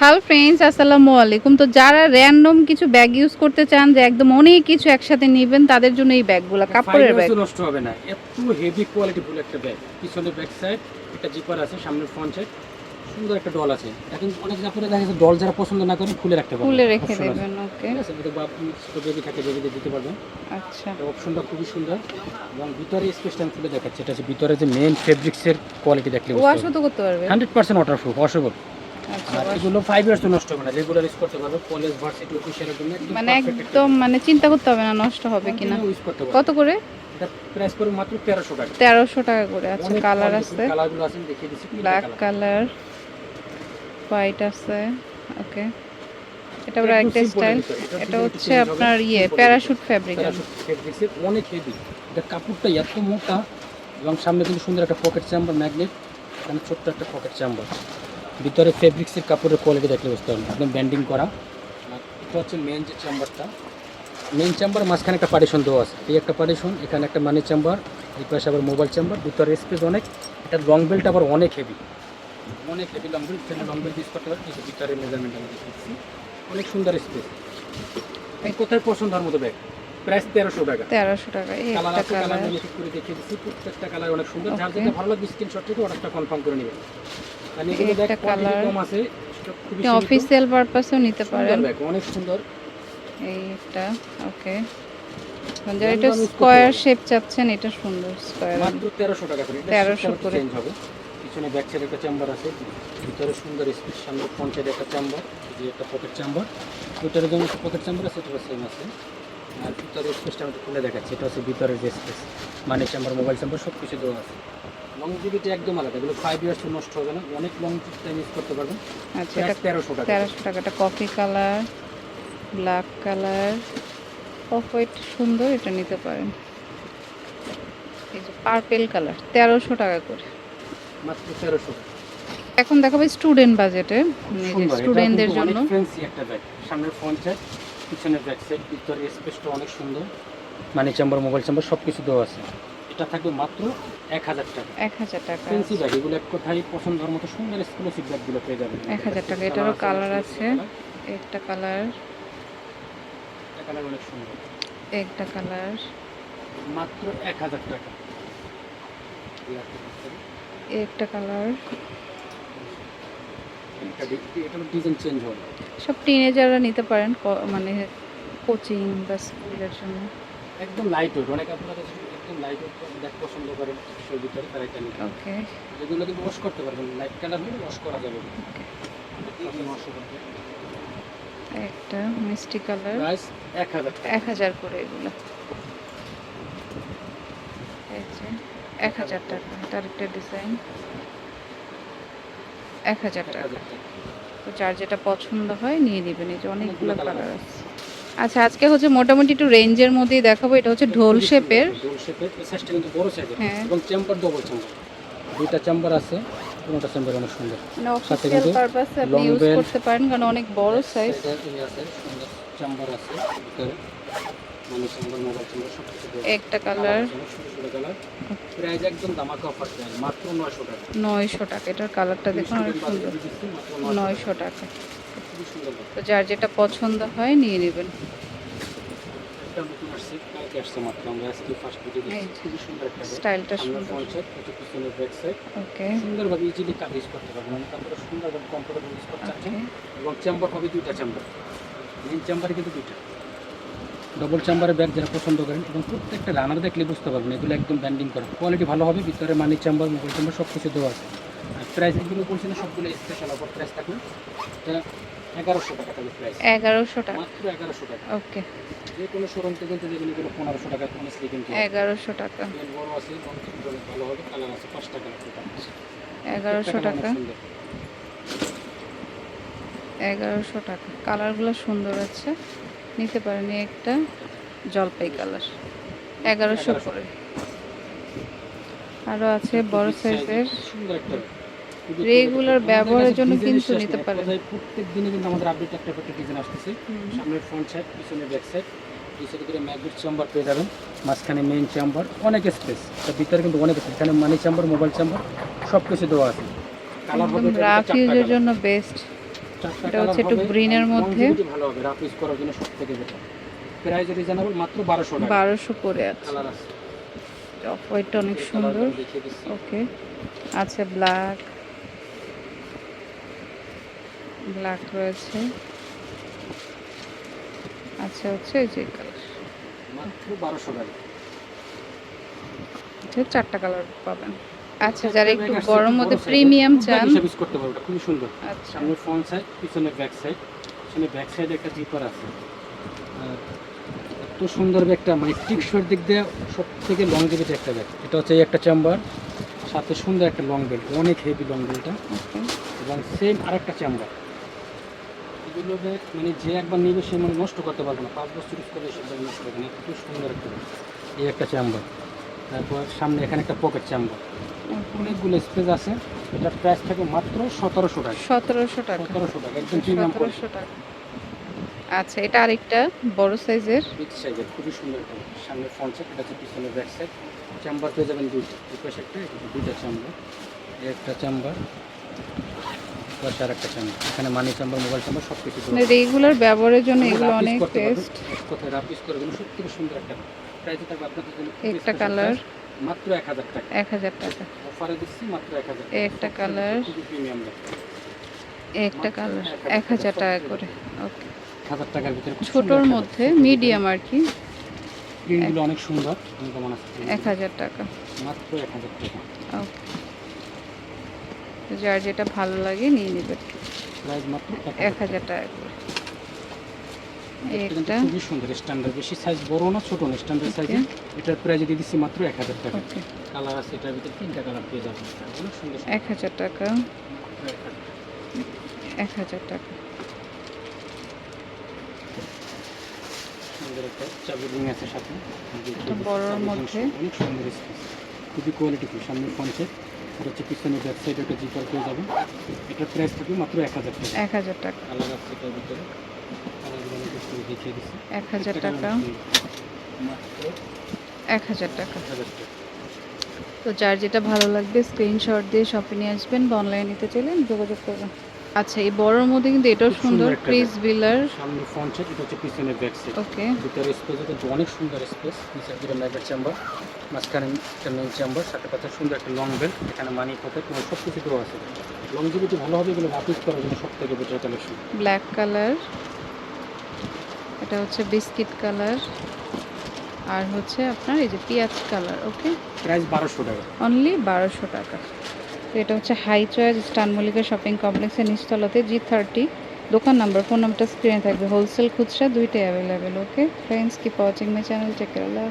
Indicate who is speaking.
Speaker 1: Hello friends আসসালামু আলাইকুম। তো যারা র্যান্ডম কিছু ব্যাগ ইউজ করতে চান যে একদম অনেক কিছু একসাথে নেবেন তাদের জন্য এই ব্যাগগুলো কাপড়ের ব্যাগ
Speaker 2: নষ্ট হবে না। একটু হেভি কোয়ালিটি ফুল একটা ব্যাগ পিছনে ব্যাক সাইড একটা জিপার আছে সামনের ফ্রন্ট সাইড সুন্দর একটা ডল আছে। এখন অনেক জায়গায় দেখা যাচ্ছে ডল যারা পছন্দ না করেন খুলে রাখতে পারবেন।
Speaker 1: খুলে রেখে দেবেন ওকে
Speaker 2: ঠিক আছে ছোট বেবি থাকে বেবিদের দিতে পারবেন।
Speaker 1: আচ্ছা।
Speaker 2: অপশনটা খুবই সুন্দর। এবং ভিতরে স্পেসটা আমি খুলে দেখাচ্ছি। এটা হচ্ছে ভিতরে যে মেন ফেব্রিক্সের কোয়ালিটি দেখলে
Speaker 1: ওয়াশও তো করতে পারবে
Speaker 2: hundred percent waterproof washable
Speaker 1: আচ্ছা
Speaker 2: আর এগুলো ফাইভ ইয়ার্স তো নষ্ট হবে না রেগুলার ইউজ করতে পারবে কলেজ ভার্সিটি অফিসের জন্য একদম
Speaker 1: মানে একদম মানে চিন্তা করতে হবে না নষ্ট হবে কিনা। কত করে?
Speaker 2: এটা প্রাইস পড়বে মাত্র তেরোশো টাকা।
Speaker 1: করে আচ্ছা কালার আছে।
Speaker 2: কালারগুলো আছে দেখিয়ে দিচ্ছি
Speaker 1: ব্ল্যাক কালার হোয়াইট আছে ওকে এটা একটা স্টাইল এটা হচ্ছে আপনার ইয়ে প্যারাশুট ফ্যাব্রিক
Speaker 2: অনেক হেভি এটা কাপড়টা এত মোটা এবং সামনে কিন্তু সুন্দর একটা পকেট চাম্বার ম্যাগনেট এখানে ছোট্ট একটা পকেট চাম্বার ভিতরে ফেব্রিক্সের কাপড়ের কোয়ালিটি দেখলে বুঝতে পারবেন। একদম ব্যান্ডিং করা। এটা হচ্ছে মেন যে চেম্বারটা মেন চেম্বার মাঝখানে একটা পার্টিশন দেওয়া আছে। এই একটা পার্টিশন এখানে একটা মানি চেম্বার এই পাশে আবার মোবাইল চেম্বার ভিতরে স্পেস অনেক। এটার লং বেল্ট আবার অনেক হেভি অনেক হেভি লং বেল্ট সেটা লং বেল্ট ইউজ করতে পারেন এই যে ভিতরে মেজারমেন্ট আমি দেখিয়েছি। অনেক সুন্দর স্পেস এই কোথায় পছন্দ হওয়ার মতো ব্যাগ প্রাইস তেরোশো টাকা।
Speaker 1: তেরোশো টাকা
Speaker 2: কালার
Speaker 1: একটা
Speaker 2: আছে কালার আমি ঠিক করে দেখিয়ে দিচ্ছি প্রত্যেকটা কালার অনেক সুন্দর। যার. যেটা ভালো লাগবে স্ক্রিনশট থেকে অর্ডারটা কনফার্ম করে নেবেন। আর এগুলো
Speaker 1: একটা
Speaker 2: ব্যাগ কোয়ালিটি কম আছে সেটা
Speaker 1: অফিসিয়াল পারপাসেও নিতে পারেন।
Speaker 2: ব্যাগ অনেক সুন্দর।
Speaker 1: এই একটা ওকে। মানে যারা এটা
Speaker 2: use
Speaker 1: স্কোয়ার শেপ চাচ্ছেন এটা সুন্দর স্কোয়ার
Speaker 2: মাত্র তেরোশো টাকা করে।
Speaker 1: 1300 করে।
Speaker 2: চেঞ্জ হবে। পিছনে ব্যাক সাইডে একটা চেম্বার আছে। ভিতরে সুন্দর স্পেস সামনে ফ্রন্ট সাইডে একটা চেম্বার যে একটা পকেট চেম্বার ওইটার জন্য পকেট চেম্বার আছে সেটা সেম আছে। আর ভিতরে স্পেসটা আমি খুলে দেখাচ্ছি। এটা হচ্ছে ভিতরের যে স্পেস মানে চেম্বার মোবাইল চেম্বার সব কিছু দেওয়া আছে। লংজিভিটি একদম আলাদা। এগুলো ফাইভ ইয়ার্স নষ্ট হবে না। অনেক লং টাইম ইউজ করতে পারবেন।
Speaker 1: আচ্ছা এটা
Speaker 2: তেরোশো টাকা।
Speaker 1: তেরোশো টাকাটা coffee colour black colour off white সুন্দর এটা নিতে পারেন। এই যে পার্পেল কালার তেরোশো টাকা করে।
Speaker 2: মাত্র তেরোশো।
Speaker 1: এখন দেখাবো স্টুডেন্ট বাজেটে স্টুডেন্টদের জন্য।
Speaker 2: ফ্যান্সি একটা ব্যাগ সামনের ফ্রন্ট সাইড পিছনের ব্যাক সাইড ভিতরে স্পেসটা অনেক সুন্দর। মানি চেম্বার মোবাইল চেম্বার সব কিছু দেওয়া আছে। এটা থাকবে মাত্র এক হাজার টাকা।
Speaker 1: এক হাজার টাকা।
Speaker 2: ফ্যান্সি ব্যাগ এগুলো এক কথায় পছন্দ হওয়ার মতো সুন্দর এক্সক্লুসিভ ব্যাগগুলো পেয়ে যাবেন।
Speaker 1: 1000 টাকা, এটারও কালার আছে। একটা কালার
Speaker 2: এটা কালার অনেক সুন্দর।
Speaker 1: একটা কালার
Speaker 2: মাত্র এক হাজার টাকা।
Speaker 1: একটা কালার
Speaker 2: ডিজাইন চেঞ্জ হবে।
Speaker 1: সব টিনেজাররা নিতে পারেন মানে কোচিং বা স্কুলের জন্য।
Speaker 2: একদম লাইট ওয়েট অনেক আপনারা লাইট পছন্দ করেন সেই ভিতরে তারা এটা নিতে।
Speaker 1: ওকে
Speaker 2: এগুলো কিন্তু ওয়াশ করতে পারবেন লাইট কালার হলে ওয়াশ করা যাবে।
Speaker 1: একটা মিষ্টি কালার
Speaker 2: প্রাইস
Speaker 1: করে এগুলো। এক হাজার টাকা তার একটা ডিজাইন এক হাজার টাকা। তো যার যেটা পছন্দ হয় নিয়ে নেবেন এই যে অনেকগুলো
Speaker 2: অনেকগুলো
Speaker 1: কালার আছে। আচ্ছা আজকে হচ্ছে মোটামুটি একটু রেঞ্জের মধ্যেই দেখাবো এটা হচ্ছে ঢোল শেপের।
Speaker 2: ঢোল শেপের এই সাইজটা কিন্তু বড় সাইজের
Speaker 1: হ্যাঁ।
Speaker 2: এবং চেম্বার ডবল চেম্বার দুইটা চেম্বার আছে কোনটা চেম্বার অনেক সুন্দর।
Speaker 1: মানে
Speaker 2: সাথে কিন্তু
Speaker 1: পারপাসে আপনি ইউজ করতে পারেন কারণ অনেক বড় সাইজ
Speaker 2: আছে সুন্দর চেম্বার আছে মানে চেম্বার মোবাইল চেম্বার সব কিছু
Speaker 1: একটা কালার
Speaker 2: প্রাইস একদম দামাকা অফার মাত্র নয়শো টাকা।
Speaker 1: নয়শো টাকা এটার কালারটা দেখুন অনেক সুন্দর।
Speaker 2: budget দিচ্ছি, মাত্র 900
Speaker 1: নয়শো টাকা। তো যার যেটা পছন্দ হয় নিয়ে নেবেন। স্টাইলটা সুন্দর। ওকে
Speaker 2: সুন্দরভাবে ইজিলি কাজ ইউজ করতে পারবেন। মানে তারপরে সুন্দরভাবে কমফোর্টেবল ইউজ করতে চাচ্ছেন
Speaker 1: ওকে
Speaker 2: এবং চেম্বার হবে দুইটা চেম্বার মেন চেম্বারে কিন্তু দুইটা। ডবল চেম্বারের ব্যাগ যারা পছন্দ করেন এবং প্রত্যেকটা রানার দেখলে বুঝতে পারবেন এগুলো একদম ব্যান্ডিং করা। কোয়ালিটি ভালো হবে ভিতরে মানি চেম্বার মোবাইল চেম্বার সব কিছু দেওয়া আছে। আর প্রাইস এগুলো বলছি না সবগুলো স্পেশাল অফার প্রাইস থাকবে। এটা এগারোশো টাকা প্রাইস
Speaker 1: এগারোশো টাকা।
Speaker 2: মাত্র এগারোশো টাকা।
Speaker 1: ওকে।
Speaker 2: যে কোনো শোরুম থেকে কিন্তু দেখবেন এগুলো পনেরোশো টাকা অনেস্টলি কিন্তু
Speaker 1: এগারোশো টাকা।
Speaker 2: বড় আছে এবং কিন্তু অনেক ভালো হবে কালার আছে পাঁচটা কালার
Speaker 1: এগারোশো টাকা। এগারোশো টাকা। কালারগুলো সুন্দর আছে। নিতে পারেন একটা জলপাই কালার। এগারোশো করে। আরও আছে বড় সাইজের
Speaker 2: সুন্দর একটা
Speaker 1: Regular ব্যবহারের জন্য কিন্তু নিতে। পারেন।
Speaker 2: প্রত্যেক দিনে কিন্তু আমাদের আপডেট একটা একটা ডিজাইন আসতেছে। সামনের ফ্রন্ট সাইড পিছনে ব্যাক সাইড সাইডে করে ম্যাগনেট চেম্বার পেয়ে যাবেন। মাঝখানে মেইন চেম্বার অনেক স্পেস তার ভিতরে কিন্তু অনেক স্পেস এখানে মানি চেম্বার মোবাইল চেম্বার সব কিছু দেওয়া আছে।
Speaker 1: রাফ ইউজের জন্য বেস্ট এটা হচ্ছে একটু গ্রিনের মধ্যে।
Speaker 2: ভালো হবে। রাফ ইউজ করার জন্য সব থেকে বেটার প্রাইস রিজনেবল মাত্র বারোশো টাকা।
Speaker 1: বারোশো করে আছে।
Speaker 2: কালার আছে।
Speaker 1: অফ হোয়াইটটা অনেক সুন্দর। ওকে আছে ব্ল্যাক ব্ল্যাক রয়েছে। আচ্ছা হচ্ছে এই যে কালার
Speaker 2: মাত্র বারোশো টাকা।
Speaker 1: চারটা কালার পাবেন। আচ্ছা যারা একটু
Speaker 2: একটু
Speaker 1: মধ্যে প্রিমিয়াম চান।
Speaker 2: হিসেবে করতে পারবে খুবই সুন্দর।
Speaker 1: আচ্ছা।
Speaker 2: সামনে ফ্রন্ট সাইড পিছনে ব্যাক সাইড পিছনে ব্যাক সাইডে একটা জিপার আছে। এত সুন্দর ব্যাগটা মানে টিকশোর দিক দিয়ে সব থেকে লং জিবিটি একটা ব্যাগ এটা হচ্ছে একটা চেম্বার সাথে সুন্দর একটা লং বেল্ট অনেক হেভি লং বেল্টটা এবং সেম আরেকটা চেম্বার এগুলো মানে যে একবার নেবে সে মানে নষ্ট করতে পারবে না। পাঁচ বছর ইউজ করলে সে ব্যাগ নষ্ট করবে না। খুব সুন্দর একটা এই একটা চেম্বার তারপর সামনে এখানে একটা পকেট চেম্বার অনেকগুলো স্পেস আছে। এটার প্রাইস থাকে মাত্র সতেরোশো টাকা।
Speaker 1: সতেরোশো টাকা।
Speaker 2: সতেরোশো টাকা। একদম
Speaker 1: সতেরোশো টাকা। আচ্ছা এটা আরেকটা বড় সাইজের
Speaker 2: বিগ সাইজের খুবই সুন্দর একটা। সামনে ফ্রন্ট সাইড এটা হচ্ছে পিছনে ব্যাক সাইড চেম্বার পেয়ে যাবেন দুইটা। এই পাশে একটা দুইটা চেম্বার একটা চেম্বার আর একটা চেম্বার এখানে মানি চেম্বার মোবাইল চেম্বার সব কিছু
Speaker 1: রেগুলার ব্যবহারের জন্য এগুলো অনেক বেস্ট
Speaker 2: কোথায় রাপিস করে এগুলো থেকে সুন্দর একটা প্রাইস থাকবে আপনাদের জন্য।
Speaker 1: একটা কালার
Speaker 2: মাত্র এক হাজার টাকা।
Speaker 1: এক হাজার টাকা।
Speaker 2: অফারে দিচ্ছি মাত্র এক হাজার
Speaker 1: একটা কালার
Speaker 2: প্রিমিয়াম
Speaker 1: একটা কালার এক হাজার টাকা করে। ওকে
Speaker 2: হাজার টাকার ভিতরে
Speaker 1: ছোটোর মধ্যে মিডিয়াম আর কি।
Speaker 2: প্রিন্টগুলো অনেক সুন্দর।
Speaker 1: এক হাজার টাকা।
Speaker 2: মাত্র এক হাজার টাকা।
Speaker 1: ওকে যার যেটা ভালো লাগে নিয়ে নেবেন এক হাজার টাকা করে।
Speaker 2: এটা খুবই সুন্দর স্ট্যান্ডার্ড বেশি সাইজ বড় না ছোট না স্ট্যান্ডার্ড সাইজে এটার প্রাইস দিয়ে দিচ্ছি মাত্র এক হাজার টাকা। কালার আছে এটার ভিতরে তিনটা কালার পেয়ে যাবেন।
Speaker 1: এক হাজার টাকা।
Speaker 2: এক হাজার।
Speaker 1: টাকা।
Speaker 2: চাবি রিং আছে সাথে।
Speaker 1: বড়র মধ্যে।
Speaker 2: খুবই কোয়ালিটি সামনে ফ্রন্টে এটা হচ্ছে পিছনে ব্যাক সাইড একটা জিপার পেয়ে যাবেন এটার প্রাইস থাকবে মাত্র এক হাজার টাকা।
Speaker 1: এক হাজার টাকা।
Speaker 2: কালার আছে এটার ভিতরে। দেখিয়ে দিচ্ছি।
Speaker 1: এক হাজার টাকা। এক হাজার টাকা। তো যার যেটা ভালো লাগবে স্ক্রিনশট দিয়ে শপে নিয়ে আসবেন বা অনলাইনে নিতে চাইলেন যোগাযোগ করবেন। আচ্ছা এই বড়র মধ্যে কিন্তু এটাও
Speaker 2: সুন্দর
Speaker 1: ক্রিস বিলার
Speaker 2: সামনে ফ্রন্ট সাইড এটা হচ্ছে পিছনে ব্যাক সাইড
Speaker 1: ওকে
Speaker 2: ভিতরে স্পেস কিন্তু অনেক সুন্দর স্পেস নিচের দিকে ম্যাগনেট চেম্বার মাঝখানে একটা মেন চেম্বার সাথে পাশে সুন্দর একটা লং বেল্ট এখানে মানি পকেট এবং সব কিছু দেওয়া আছে। লংজিভিটি ভালো হবে এগুলো রাপিস করার জন্য সব থেকে বেটার কালেকশন
Speaker 1: ব্ল্যাক কালার এটা হচ্ছে বিস্কিট কালার আর হচ্ছে আপনার এই যে পেঁয়াজ কালার ওকে
Speaker 2: প্রাইস বারোশো টাকা।
Speaker 1: অনলি বারোশো টাকা। তো এটা হচ্ছে হাই চয়েস স্টান মল্লিকা শপিং কমপ্লেক্সের নিচতলাতে জি থার্টি দোকান নাম্বার ফোন নাম্বারটা স্ক্রিনে থাকবে। হোলসেল খুচরা দুইটাই available okay friends keep watching my channel care Allah